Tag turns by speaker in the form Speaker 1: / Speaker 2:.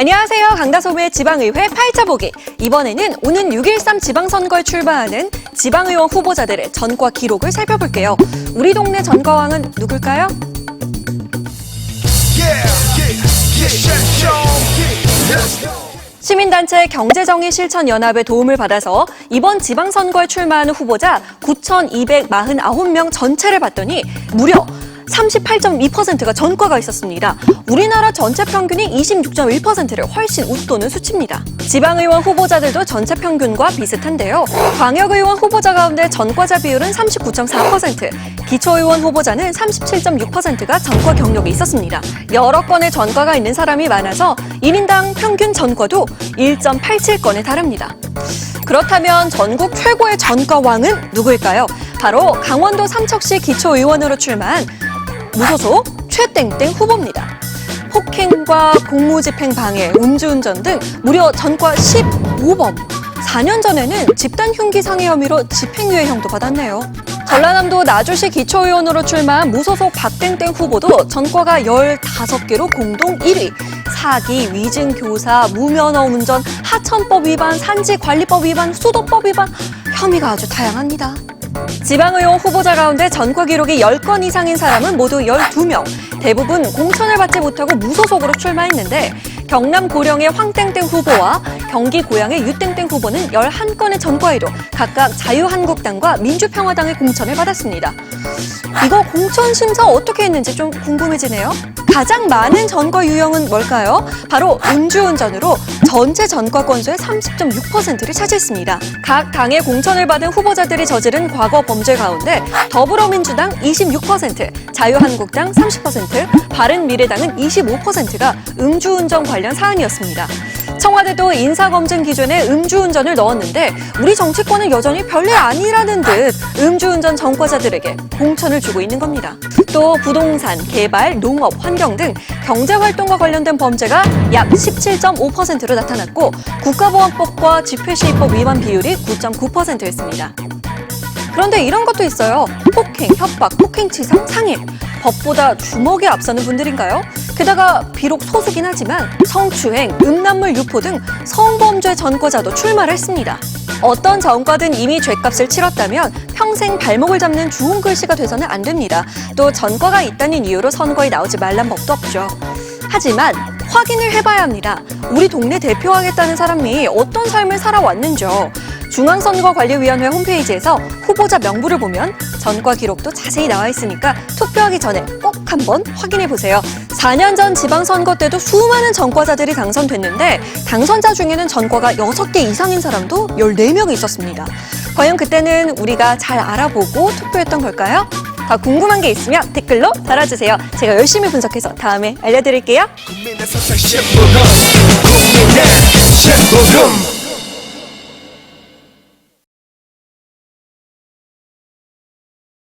Speaker 1: 안녕하세요. 강다솜의 지방의회 8차 보기. 이번에는 오는 6.13 지방선거에 출마하는 지방의원 후보자들의 전과 기록을 살펴볼게요. 우리 동네 전과왕은 누굴까요? 시민단체 경제정의 실천연합의 도움을 받아서 이번 지방선거에 출마하는 후보자 9,249명 전체를 봤더니 무려 38.2%가 전과가 있었습니다. 우리나라 전체 평균이 26.1%를 훨씬 웃도는 수치입니다. 지방의원 후보자들도 전체 평균과 비슷한데요. 광역의원 후보자 가운데 전과자 비율은 39.4%, 기초의원 후보자는 37.6%가 전과 경력이 있었습니다. 여러 건의 전과가 있는 사람이 많아서 1인당 평균 전과도 1.87건에 달합니다. 그렇다면 전국 최고의 전과왕은 누구일까요? 바로 강원도 삼척시 기초의원으로 출마한 무소속 최땡땡 후보입니다. 폭행과 공무집행 방해, 음주운전 등 무려 전과 15번. 4년 전에는 집단 흉기 상해 혐의로 집행유예형도 받았네요. 전라남도 나주시 기초의원으로 출마한 무소속 박땡땡 후보도 전과가 15개로 공동 1위. 사기, 위증 교사, 무면허 운전, 하천법 위반, 산지관리법 위반, 수도법 위반 혐의가 아주 다양합니다. 지방의원 후보자 가운데 전과 기록이 10건 이상인 사람은 모두 12명. 대부분 공천을 받지 못하고 무소속으로 출마했는데 경남 고령의 황땡땡 후보와 경기 고양의 유땡땡 후보는 11건의 전과위로 각각 자유한국당과 민주평화당의 공천을 받았습니다. 이거 공천 심사 어떻게 했는지 좀 궁금해지네요. 가장 많은 전과 유형은 뭘까요? 바로 음주운전으로 전체 전과 건수의 30.6%를 차지했습니다. 각 당의 공천을 받은 후보자들이 저지른 과거 범죄 가운데 더불어민주당 26%, 자유한국당 30%, 바른미래당은 25%가 음주운전 관련 사안이었습니다. 청와대도 인사검증 기준에 음주운전을 넣었는데 우리 정치권은 여전히 별일 아니라는 듯 음주운전 전과자들에게 공천을 주고 있는 겁니다. 또 부동산, 개발, 농업, 환경 등 경제활동과 관련된 범죄가 약 17.5%로 나타났고 국가보안법과 집회시위법 위반 비율이 9.9%였습니다. 그런데 이런 것도 있어요. 폭행, 협박, 폭행치상, 상해. 법보다 주먹에 앞서는 분들인가요? 게다가 비록 소수긴 하지만 성추행, 음란물 유포 등 성범죄 전과자도 출마를 했습니다. 어떤 전과든 이미 죄값을 치렀다면 평생 발목을 잡는 주홍 글씨가 돼서는 안 됩니다. 또 전과가 있다는 이유로 선거에 나오지 말란 법도 없죠. 하지만 확인을 해봐야 합니다. 우리 동네 대표하겠다는 사람이 어떤 삶을 살아왔는지요. 중앙선거관리위원회 홈페이지에서 후보자 명부를 보면 전과 기록도 자세히 나와 있으니까 투표하기 전에 꼭 한번 확인해 보세요. 4년 전 지방선거 때도 수많은 전과자들이 당선됐는데 당선자 중에는 전과가 6개 이상인 사람도 14명 있었습니다. 과연 그때는 우리가 잘 알아보고 투표했던 걸까요? 더 궁금한 게 있으면 댓글로 달아주세요. 제가 열심히 분석해서 다음에 알려드릴게요.